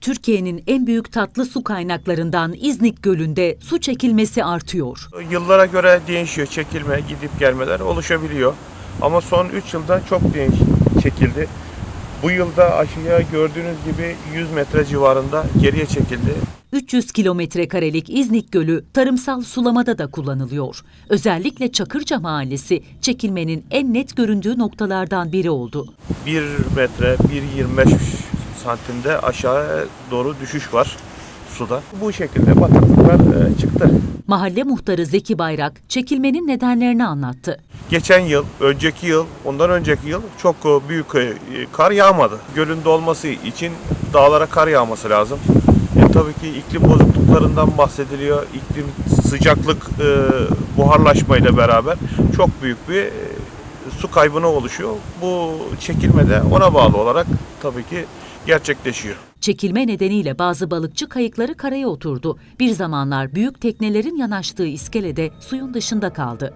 Türkiye'nin en büyük tatlı su kaynaklarından İznik Gölü'nde su çekilmesi artıyor. Yıllara göre değişiyor. Çekilme, gidip gelmeler oluşabiliyor. Ama son 3 yılda çok değiş çekildi. Bu yılda aşağıya gördüğünüz gibi 100 metre civarında geriye çekildi. 300 kilometre karelik İznik Gölü tarımsal sulamada da kullanılıyor. Özellikle Çakırca Mahallesi çekilmenin en net göründüğü noktalardan biri oldu. 1 metre, 1.25 santimde aşağı doğru düşüş var suda. Bu şekilde bataklıklar e, çıktı. Mahalle muhtarı Zeki Bayrak çekilmenin nedenlerini anlattı. Geçen yıl, önceki yıl, ondan önceki yıl çok e, büyük e, kar yağmadı. Gölün dolması için dağlara kar yağması lazım. E, tabii ki iklim bozukluklarından bahsediliyor. İklim sıcaklık e, buharlaşmayla beraber çok büyük bir e, su kaybına oluşuyor. Bu çekilme de ona bağlı olarak tabii ki gerçekleşiyor. Çekilme nedeniyle bazı balıkçı kayıkları karaya oturdu. Bir zamanlar büyük teknelerin yanaştığı iskelede suyun dışında kaldı.